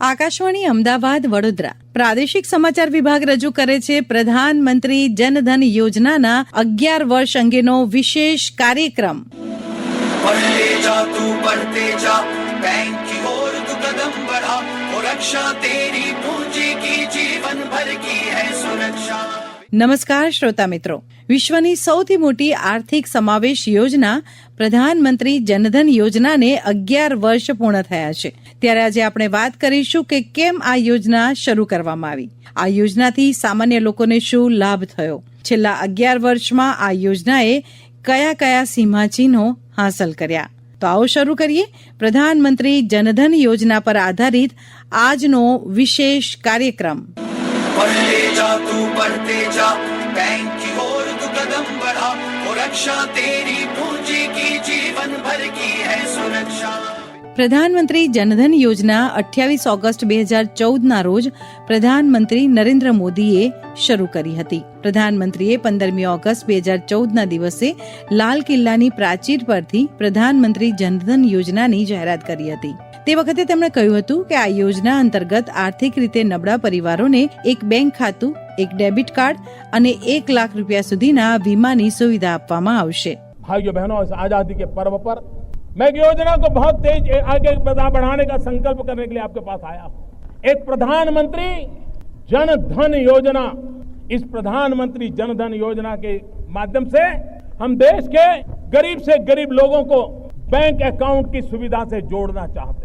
આકાશવાણી અમદાવાદ, વડોદરા. પ્રાદેશિક સમાચાર વિભાગ રજૂ કરે છે, પ્રધાનમંત્રી જનધન યોજનાના અગિયાર વર્ષ અંગેનો વિશેષ કાર્યક્રમ. રક્ષા, તેરી પૂંજી કી જીવન ભર કી નમસ્કાર, શ્રોતા મિત્રો. વિશ્વની સૌથી મોટી આર્થિક સમાવેશ યોજના પ્રધાનમંત્રી જનધન યોજનાને અગિયાર વર્ષ પૂર્ણ થયા છે. ત્યારે આજે આપણે વાત કરીશું કે કેમ આ યોજના શરૂ કરવામાં આવી. આ યોજનાથી સામાન્ય લોકોને શું લાભ થયો? છેલ્લા અગિયાર વર્ષમાં આ યોજનાએ કયા કયા સીમાચિહ્નો હાંસલ કર્યા? તો આવો શરૂ કરીએ. પ્રધાનમંત્રી જનધન યોજના પર આધારિત આજનો વિશેષ કાર્યક્રમ. पढ़ ले जा तू बढ़ते जा बैंक की ओर तू कदम बढ़ा और रक्षा तेरी पूंजी की जीवन भर की है सुरक्षा પ્રધાનમંત્રી જનધન યોજના અઠ્યાવીસ ઓગસ્ટ બે હજાર ચૌદના રોજ પ્રધાનમંત્રી નરેન્દ્ર મોદીએ શરૂ કરી હતી પ્રધાનમંત્રીએ પંદરમી ઓગસ્ટ બે હજાર ચૌદના દિવસે લાલ કિલ્લાની પ્રાચીર પરથી પ્રધાનમંત્રી જનધન યોજનાની જાહેરાત કરી હતી તે વખતે તેમણે કહ્યું હતું કે આ યોજના અંતર્ગત આર્થિક રીતે નબળા પરિવારોને એક બેંક ખાતું એક ડેબિટ કાર્ડ અને એક લાખ રૂપિયા સુધીના વીમાની સુવિધા આપવામાં આવશે भाइयों बहनों इस आजादी के पर्व पर मैं एक योजना को बहुत तेज आगे बढ़ा- बढ़ाने का संकल्प करने के लिए आपके पास आया हूं एक प्रधानमंत्री जन धन योजना इस प्रधानमंत्री जन धन योजना के माध्यम से हम देश के गरीब से गरीब लोगों को बैंक अकाउंट की सुविधा से जोड़ना चाहते हैं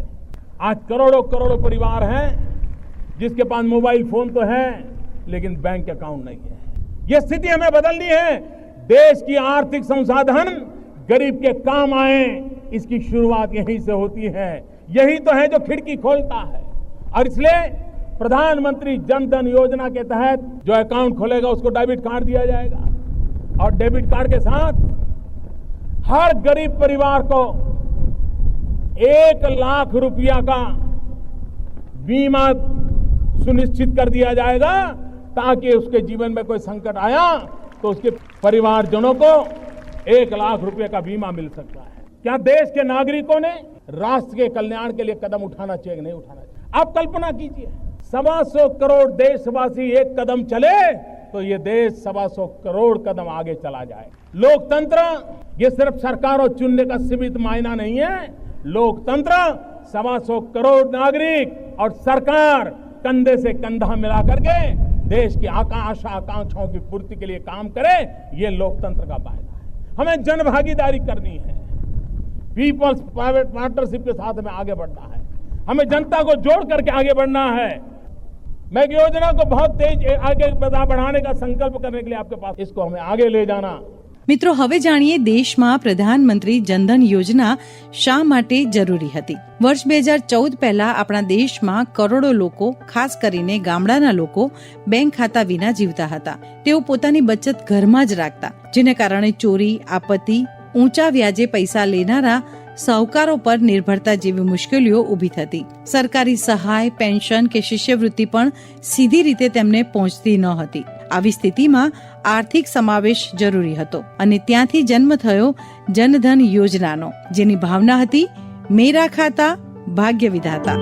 आज करोड़ों करोड़ों परिवार हैं, जिसके पास मोबाइल फ़ोन तो है, लेकिन बैंक अकाउंट नहीं है। यह स्थिति हमें बदलनी है। देश की आर्थिक संसाधन गरीब के काम आए, इसकी शुरुआत यहीं से होती है। यही तो है जो खिड़की खोलता है। और इसलिए प्रधानमंत्री जन धन योजना के तहत जो अकाउंट खोलेगा, उसको डेबिट कार्ड दिया जाएगा। और डेबिट कार्ड के साथ हर गरीब परिवार को एक लाख रुपया का बीमा सुनिश्चित कर दिया जाएगा ताकि उसके जीवन में कोई संकट आया तो उसके परिवारजनों को एक लाख रुपए का बीमा मिल सकता है। क्या देश के नागरिकों ने राष्ट्र के कल्याण के लिए कदम उठाना चाहिए नहीं उठाना चाहिए? आप कल्पना कीजिए, सवा सौ करोड़ देशवासी एक कदम चले तो ये देश सवा सौ करोड़ कदम आगे चला जाए। लोकतंत्र, ये सिर्फ़ सरकारों चुनने का सीमित मायना नहीं है लोकतंत्र सवा सौ करोड़ नागरिक और सरकार कंधे से कंधा मिला करके देश की आकांक्षा आकांक्षाओं की पूर्ति के लिए काम करे, ये लोकतंत्र का फ़ायदा है। हमें जन भागीदारी करनी है। पीपल्स प्राइवेट पार्टनरशिप के साथ हमें आगे बढ़ना है। हमें जनता को जोड़ करके आगे बढ़ना है। मैं योजना को बहुत तेज आगे बढ़ाने का संकल्प करने के लिए आपके पास इसको हमें आगे ले जाना। મિત્રો, હવે જાણીએ દેશમાં પ્રધાનમંત્રી જનધન યોજના શા માટે જરૂરી હતી? વર્ષ બે હજાર ચૌદ પહેલા આપણા દેશમાં કરોડો લોકો, ખાસ કરીને ગામડાના લોકો, બેંક ખાતા વિના જીવતા હતા. તેઓ પોતાની બચત ઘરમાં જ રાખતા, જેને કારણે ચોરી, આપત્તિ, ઊંચા વ્યાજે પૈસા લેનારા સાહુકારો પર નિર્ભરતા જેવી મુશ્કેલીઓ ઊભી થતી. સરકારી સહાય, પેન્શન કે શિષ્યવૃત્તિ પણ સીધી રીતે તેમને પહોંચતી ન હતી. આવી સ્થિતિમાં આર્થિક સમાવેશ જરૂરી હતો અને ત્યાંથી જન્મ થયો જનધન યોજનાનો, જેની ભાવના હતી મેરા ખાતા ભાગ્ય વિધાતા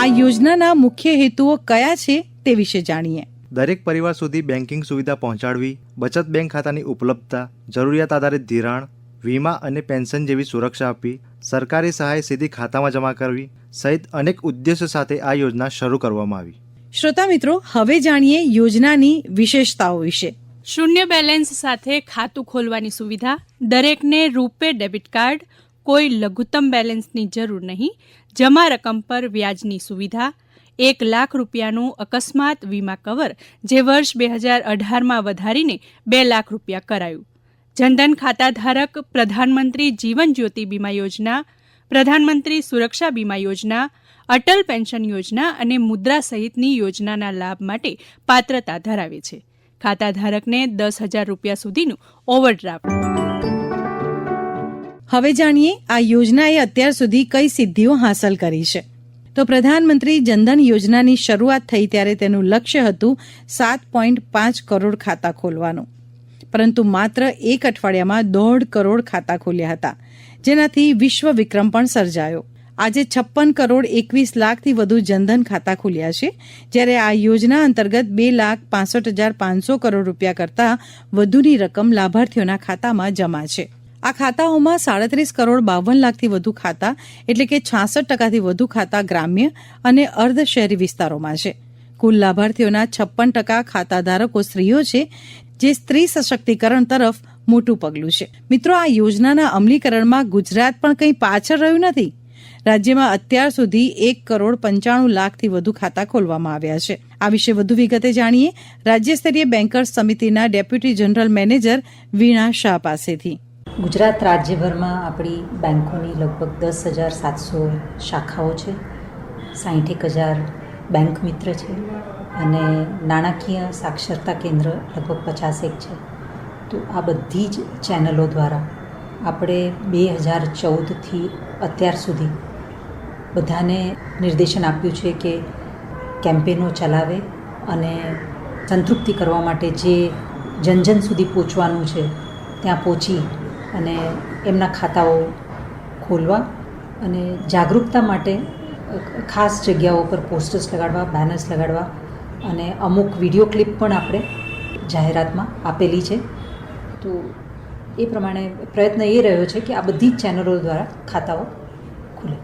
આ યોજનાના મુખ્ય હેતુઓ કયા છે તે વિશે જાણીએ. દરેક પરિવાર સુધી બેન્કિંગ સુવિધા પહોંચાડવી, બચત બેંક ખાતાની ઉપલબ્ધતા, જરૂરિયાત આધારિત ધિરાણ વીમા અને પેન્શન જેવી સુરક્ષા આપવી સરકારી સહાય સીધી ખાતામાં જમા કરવી સહિત અનેક ઉદ્દેશો સાથે આ યોજના શરૂ કરવામાં આવી. શ્રોતા મિત્રો હવે જાણીએ યોજનાની વિશેષતાઓ વિશે. શૂન્ય બેલેન્સ સાથે ખાતું ખોલવાની સુવિધા દરેકને રૂપે ડેબિટ કાર્ડ કોઈ લઘુત્તમ બેલેન્સની જરૂર નહીં જમા રકમ પર વ્યાજની સુવિધા એક લાખ રૂપિયાનું અકસ્માત વીમા કવર જે વર્ષ બે હજાર અઢારમાં વધારીને બે લાખ રૂપિયા કરાયું. જનધન ખાતા ધારક પ્રધાનમંત્રી જીવન જ્યોતિ બીમા યોજના, પ્રધાનમંત્રી સુરક્ષા બીમા યોજના, અટલ પેન્શન યોજના અને મુદ્રા સહિતની યોજનાના લાભ માટે પાત્રતા ધરાવે છે. ખાતાધારકને દસ હજાર રૂપિયા સુધીનું ઓવરડ્રાફ્ટ. હવે જાણીએ, આ યોજનાએ અત્યાર સુધી કઈ સિદ્ધિઓ હાંસલ કરી છે. તો પ્રધાનમંત્રી જનધન યોજનાની શરૂઆત થઈ ત્યારે તેનું લક્ષ્ય હતું સાત પોઈન્ટ પાંચ કરોડ ખાતા ખોલવાનું. પરંતુ માત્ર એક અઠવાડિયામાં દોઢ કરોડ ખાતા ખોલ્યા હતા, જેનાથી વિશ્વ વિક્રમ પણ સર્જાયો. આજે છપ્પન કરોડ એકવીસ લાખથી વધુ જનધન ખાતા ખુલ્યા છે, જ્યારે આ યોજના અંતર્ગત બે લાખ પાસઠ હજાર પાંચસો કરોડ રૂપિયા કરતાં વધુની રકમ લાભાર્થીઓના ખાતામાં જમા છે. આ ખાતાઓમાં સાડત્રીસ કરોડ બાવન લાખથી વધુ ખાતા, એટલે કે છાસઠ ટકાથી વધુ ખાતા ગ્રામ્ય અને અર્ધ શહેરી વિસ્તારોમાં છે. કુલ લાભાર્થીઓના છપ્પન ટકા ખાતાધારકો સ્ત્રીઓ છે જે સ્ત્રી સશક્તિકરણ તરફ મોટું પગલું છે. મિત્રો, આ યોજનાના અમલીકરણમાં ગુજરાત પણ કંઈ પાછળ રહ્યું નથી. રાજ્યમાં અત્યાર સુધી એક કરોડ પંચાણું લાખથી વધુ ખાતા ખોલવામાં આવ્યા છે. આ વિશે વધુ વિગતે જાણીએ રાજ્યસ્તરીય બેન્કર્સ સમિતિના deputy general manager Veena Shah પાસેથી. ગુજરાત રાજ્યભરમાં આપણી બેન્કોની લગભગ દસ હજાર સાતસો શાખાઓ છે. સાહીઠેક હજાર બેંક મિત્ર છે. અને નાણાકીય સાક્ષરતા કેન્દ્ર લગભગ પચાસેક છે. તો આ બધી જ ચેનલો દ્વારા આપણે બે હજાર ચૌદથી અત્યાર સુધી બધાને નિર્દેશન આપ્યું છે કે કેમ્પેનો ચલાવે અને સંતૃપ્તિ કરવા માટે જે જનજન સુધી પહોંચવાનું છે ત્યાં પહોંચી અને એમના ખાતાઓ ખોલવા અને જાગૃતતા માટે ખાસ જગ્યાઓ પર પોસ્ટર્સ લગાડવા બેનર્સ લગાડવા અને અમુક વીડિયો ક્લિપ પણ આપણે જાહેરાતમાં આપેલી છે. તો એ પ્રમાણે પ્રયત્ન એ રહ્યો છે કે આ બધી જ ચેનલો દ્વારા ખાતાઓ ખુલે.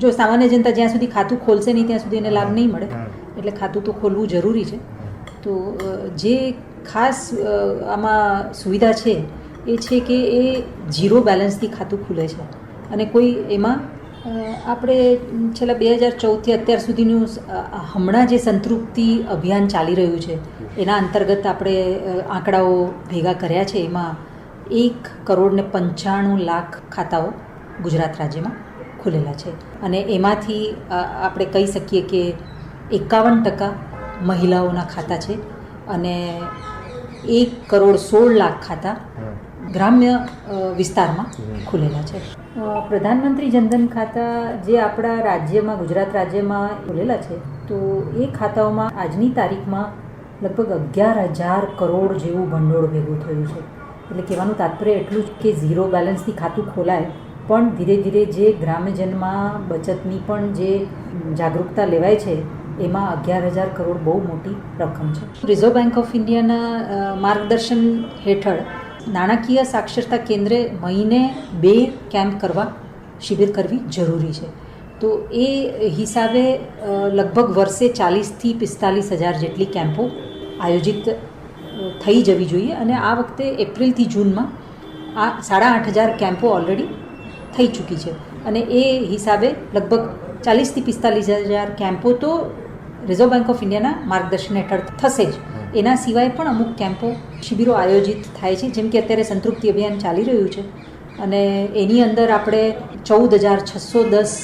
જો સામાન્ય જનતા જ્યાં સુધી ખાતું ખોલશે નહીં, ત્યાં સુધી એને લાભ નહીં મળે. એટલે ખાતું તો ખોલવું જરૂરી છે. તો જે ખાસ આમાં સુવિધા છે એ છે કે એ ઝીરો બેલેન્સથી ખાતું ખુલે છે. અને કોઈ એમાં આપણે છેલ્લા બે હજાર ચૌદથી અત્યાર સુધીનું હમણાં જે સંતૃપ્તિ અભિયાન ચાલી રહ્યું છે, એના અંતર્ગત આપણે આંકડાઓ ભેગા કર્યા છે, એમાં એક કરોડ ને પંચાણું લાખ ખાતાઓ ગુજરાત રાજ્યમાં ખુલેલા છે. અને એમાંથી આપણે કહી શકીએ કે એકાવન ટકા મહિલાઓના ખાતા છે અને એક કરોડ સોળ લાખ ખાતા ગ્રામ્ય વિસ્તારમાં ખુલેલા છે. પ્રધાનમંત્રી જનધન ખાતા જે આપણા રાજ્યમાં ગુજરાત રાજ્યમાં ખુલેલા છે તો એ ખાતાઓમાં આજની તારીખમાં લગભગ અગિયાર હજાર કરોડ જેવું ભંડોળ ભેગું થયું છે. એટલે કહેવાનું તાત્પર્ય એટલું જ કે ઝીરો બેલેન્સથી ખાતું ખોલાય પણ ધીરે ધીરે જે ગ્રામ્યજનમાં બચતની પણ જે જાગૃતતા લેવાય છે એમાં અગિયાર હજાર કરોડ બહુ મોટી રકમ છે. રિઝર્વ બેંક ઓફ ઇન્ડિયાના માર્ગદર્શન હેઠળ નાણાકીય સાક્ષરતા કેન્દ્રે મહિને બે કેમ્પ કરવા શિબિર કરવી જરૂરી છે. તો એ હિસાબે લગભગ વર્ષે ચાલીસથી પિસ્તાલીસ હજાર જેટલી કેમ્પો આયોજિત થઈ જવી જોઈએ અને આ વખતે એપ્રિલથી જૂનમાં આ સાડા આઠ હજાર કેમ્પો ઓલરેડી થઈ ચૂકી છે. અને એ હિસાબે લગભગ ચાલીસથી પિસ્તાલીસ હજાર કેમ્પો તો રિઝર્વ બેંક ઓફ ઇન્ડિયાના માર્ગદર્શન હેઠળ થશે જ. એના સિવાય પણ અમુક કેમ્પો, શિબિરો આયોજિત થાય છે. જેમ કે અત્યારે સંતૃપ્તિ અભિયાન ચાલી રહ્યું છે. અને એની અંદર આપણે ચૌદ હજાર છસો દસ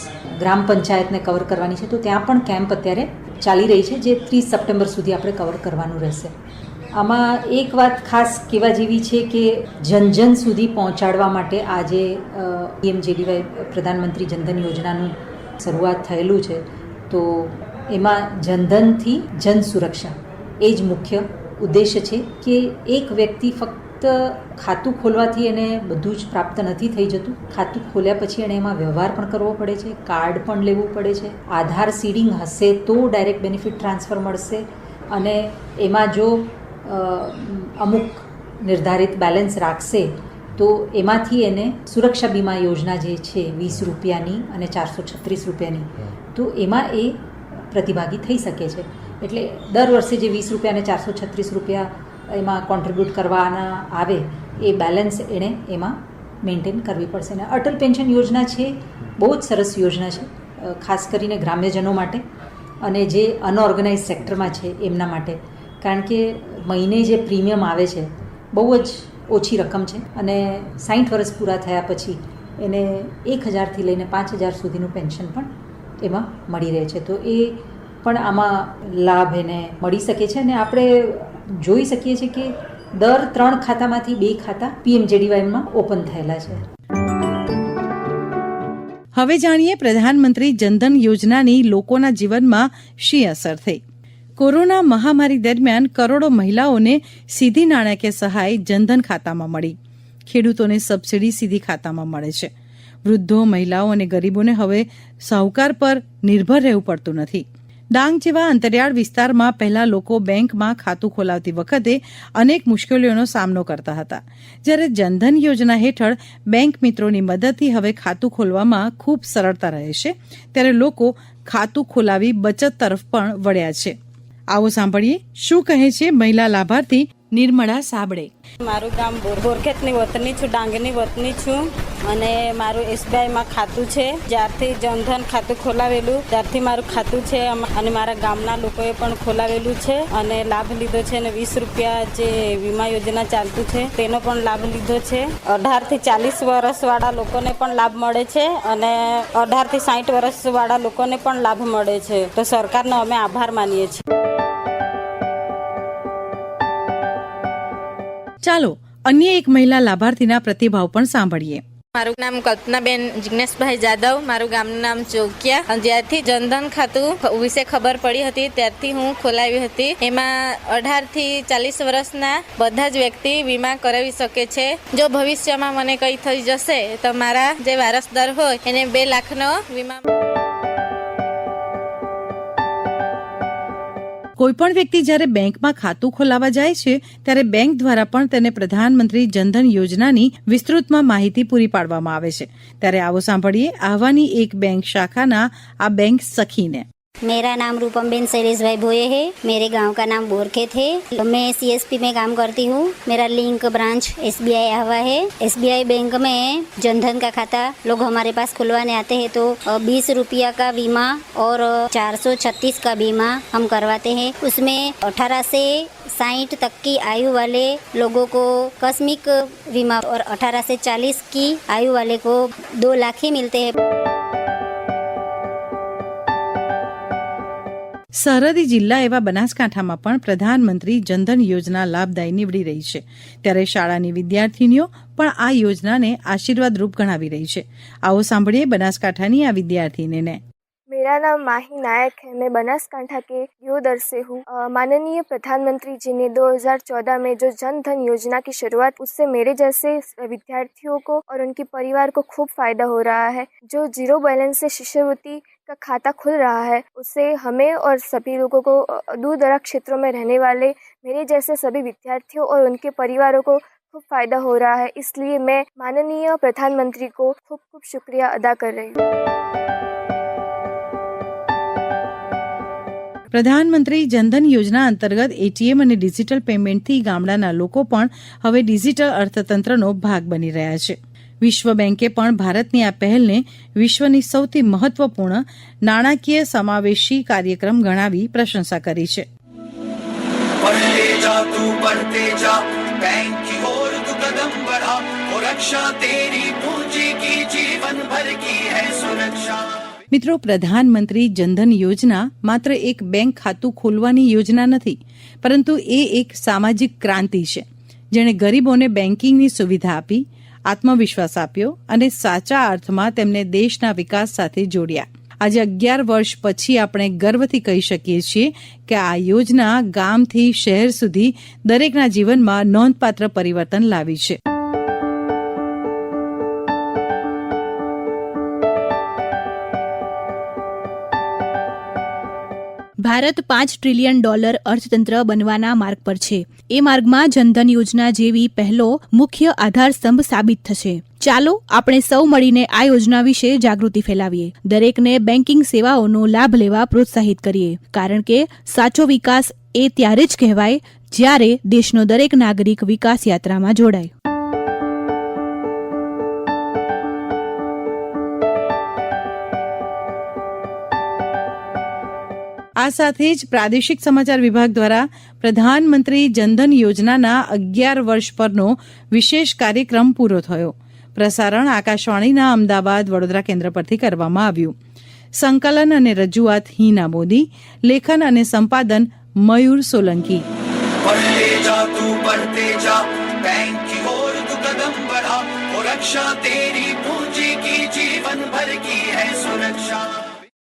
ગ્રામ પંચાયતને કવર કરવાની છે. તો ત્યાં પણ કેમ્પ અત્યારે ચાલી રહી છે, જે ત્રીસ સપ્ટેમ્બર સુધી આપણે કવર કરવાનું રહેશે. આમાં એક વાત ખાસ કહેવા જેવી છે કે જન જન સુધી પહોંચાડવા માટે આજે પીએમજેડીવાય પ્રધાનમંત્રી જનધન યોજનાનું શરૂઆત થયેલું છે. તો એમાં જનધનથી જન સુરક્ષા એ જ મુખ્ય ઉદ્દેશ્ય છે કે એક વ્યક્તિ ફક્ત ખાતું ખોલવાથી એને બધું જ પ્રાપ્ત નથી થઈ જતું. ખાતું ખોલ્યા પછી એને એમાં વ્યવહાર પણ કરવો પડે છે કાર્ડ પણ લેવું પડે છે આધાર સીડિંગ હશે તો ડાયરેક્ટ બેનિફિટ ટ્રાન્સફર મળશે અને એમાં જો અમુક નિર્ધારિત બેલેન્સ રાખશે તો એમાંથી એને સુરક્ષા બીમા યોજના જે છે વીસ રૂપિયાની અને ચારસો છત્રીસ રૂપિયાની તો એમાં એ પ્રતિભાગી થઈ શકે છે. એટલે દર વર્ષે જે વીસ રૂપિયા અને ચારસો છત્રીસ રૂપિયા એમાં કોન્ટ્રીબ્યુટ કરવાના આવે, એ બેલેન્સ એણે એમાં મેન્ટેન કરવી પડશે. અને અટલ પેન્શન યોજના છે, બહુ જ સરસ યોજના છે ખાસ કરીને ગ્રામ્યજનો માટે અને જે અનઓર્ગેનાઇઝ સેક્ટરમાં છે એમના માટે. કારણ કે મહિને જે પ્રીમિયમ આવે છે, બહુ જ ઓછી રકમ છે અને સાઠ વર્ષ પૂરા થયા પછી એને એક હજારથી લઈને પાંચ હજાર સુધીનું પેન્શન પણ એમાં મળી રહે છે. તો એ પણ આમાં લાભ એને મળી શકે છે અને આપણે જોઈ શકીએ છીએ કે દર ત્રણ ખાતામાંથી બે ખાતા પીએમજેડીવાયમાં ઓપન થયેલા છે. હવે જાણીએ પ્રધાનમંત્રી જનધન યોજનાની લોકોના જીવનમાં શી અસર થઈ. કોરોના મહામારી દરમિયાન કરોડો મહિલાઓને સીધી નાણાકીય સહાય જનધન ખાતામાં મળી. ખેડૂતોને સબસિડી સીધી ખાતામાં મળે છે. વૃદ્ધો, મહિલાઓ અને ગરીબોને હવે સાહુકાર પર નિર્ભર રહેવું પડતું નથી. ડાંગ જેવા અંતરિયાળ વિસ્તારમાં પહેલા લોકો બેંકમાં ખાતું ખોલાવતી વખતે અનેક મુશ્કેલીઓનો સામનો કરતા હતા. જ્યારે જનધન યોજના હેઠળ બેંક મિત્રોની મદદથી હવે ખાતું ખોલવામાં ખૂબ સરળતા રહે છે, ત્યારે લોકો ખાતું ખોલાવી બચત તરફ પણ વળ્યા છે. આવો સાંભળીએ શું કહે છે મહિલા લાભાર્થી નિર્મળા સાબળે. મારું ગામ બોરખેતની વતની છું ડાંગની વતની છું અને મારું એસબીઆઈમાં ખાતું છે. જ્યારથી જનધન ખાતું ખોલાવેલું, ત્યારથી મારું ખાતું છે અને મારા ગામના લોકોએ પણ ખોલાવેલું છે અને લાભ લીધો છે અને વીસ રૂપિયા જે વીમા યોજના ચાલતું છે, તેનો પણ લાભ લીધો છે. અઢારથી ચાલીસ વર્ષવાળા લોકોને પણ લાભ મળે છે અને અઢારથી સાઠ વર્ષવાળા લોકોને પણ લાભ મળે છે. તો સરકારનો અમે આભાર માનીએ છીએ. ચાલો અન્ય એક મહિલા લાભાર્થીના પ્રતિભાવ પણ સાંભળીએ. મારું નામ કલ્પનાબેન જિજ્ઞેશભાઈ જાદવ. મારું ગામનું નામ ચોકિયા. જ્યારથી જનધન ખાતું વિશે ખબર પડી હતી, ત્યારથી હું ખોલાવી હતી. એમાં અઢારથી ચાલીસ વર્ષના બધા જ વ્યક્તિ વીમા કરાવી શકે છે. જો ભવિષ્યમાં મને કંઈ થઈ જશે, તો મારા જે વારસદાર હોય, એને બે લાખનો વીમા કોઈપણ વ્યક્તિ જ્યારે બેંકમાં ખાતું ખોલાવવા જાય છે, ત્યારે બેંક દ્વારા પણ તેને પ્રધાનમંત્રી જનધન યોજનાની વિસ્તૃતમાં માહિતી પૂરી પાડવામાં આવે છે. ત્યારે આવો સાંભળીએ આહવાની એક બેંક શાખાના આ બેંક સખીને. मेरा नाम रूपम बेन शैलेश भाई भोये है। मेरे गाँव का नाम बोरखेत है मैं सीएसपी में काम करती हूँ। मेरा लिंक ब्रांच एसबीआई आवा है। एसबीआई बैंक में जनधन का खाता लोग हमारे पास खुलवाने आते हैं तो बीस रुपया का बीमा और चार सौ छत्तीस का बीमा हम करवाते हैं। उसमें अठारह से साठ तक की आयु वाले लोगों को कस्मिक बीमा और अठारह से चालीस की आयु वाले को दो लाख ही मिलते हैं। સરહદી જિલ્લા એવા બનાસકાંઠામાં પણ પ્રધાનમંત્રી જનધન યોજના લાભદાયી નીવડી રહી છે ત્યારે શાળાની વિદ્યાર્થીનીઓ પણ આ યોજનાને આશીર્વાદરૂપ ગણાવી રહી છે આવો સાંભળીએ બનાસકાંઠાની આ વિદ્યાર્થીનીને मेरा नाम माही नायक है मैं बनासकांठा के दियोदर से हूँ अ, माननीय प्रधानमंत्री जी ने 2014 में जो जन धन योजना की शुरुआत उससे मेरे जैसे विद्यार्थियों को और उनके परिवार को खूब फायदा हो रहा है जो जीरो बैलेंस से शिष्यवृत्ति का खाता खुल रहा है उससे हमें और सभी लोगों को अ, दूर दराज क्षेत्रों में रहने वाले मेरे जैसे सभी विद्यार्थियों और उनके परिवारों को खूब फायदा हो रहा है इसलिए मैं माननीय प्रधानमंत्री को खूब खूब शुक्रिया अदा कर रही हूँ પ્રધાનમંત્રી જનધન યોજના અંતર્ગત એટીએમ અને ડિજિટલ પેમેન્ટથી ગામડાના લોકો પણ હવે ડિજિટલ અર્થતંત્રનો ભાગ બની રહ્યા છે વિશ્વ બેંકે પણ ભારતની આ પહેલને વિશ્વની સૌથી મહત્વપૂર્ણ નાણાકીય સમાવેશી કાર્યક્રમ ગણાવી પ્રશંસા કરી છે. મિત્રો પ્રધાનમંત્રી જનધન યોજના માત્ર એક બેંક ખાતું ખોલવાની યોજના નથી પરંતુ એ એક સામાજિક ક્રાંતિ છે જેણે ગરીબોને બેન્કિંગની સુવિધા આપી આત્મવિશ્વાસ આપ્યો અને સાચા અર્થમાં તેમને દેશના વિકાસ સાથે જોડ્યા. આજે અગિયાર વર્ષ પછી આપણે ગર્વથી કહી શકીએ છીએ કે આ યોજના ગામથી શહેર સુધી દરેકના જીવનમાં નોંધપાત્ર પરિવર્તન લાવી છે. ભારત પાંચ ટ્રિલિયન ડોલર અર્થતંત્ર બનવાના માર્ગ પર છે. એ માર્ગમાં જનધન યોજના જેવી પહેલો મુખ્ય આધારસ્તંભ સાબિત થશે. ચાલો આપણે સૌ મળીને આ યોજના વિશે જાગૃતિ ફેલાવીએ. દરેકને બેન્કિંગ સેવાઓનો લાભ લેવા પ્રોત્સાહિત કરીએ. કારણ કે સાચો વિકાસ એ ત્યારે જ કહેવાય જ્યારે દેશનો દરેક નાગરિક વિકાસ યાત્રામાં જોડાય. આ સાથે જ પ્રાદેશિક સમાચાર વિભાગ દ્વારા પ્રધાનમંત્રી જનધન યોજનાના અગિયાર વર્ષ પરનો વિશેષ કાર્યક્રમ પૂરો થયો પ્રસારણ આકાશવાણીના અમદાવાદ વડોદરા કેન્દ્ર પરથી કરવામાં આવ્યું સંકલન અને રજૂઆત હિના મોદી લેખન અને સંપાદન મયુર સોલંકી पढ़ ले जा तू बढ़ते जा बैंक की ओर तू कदम बढ़ा और रक्षा तेरी पूंजी की जीवन भर की है सुरक्षा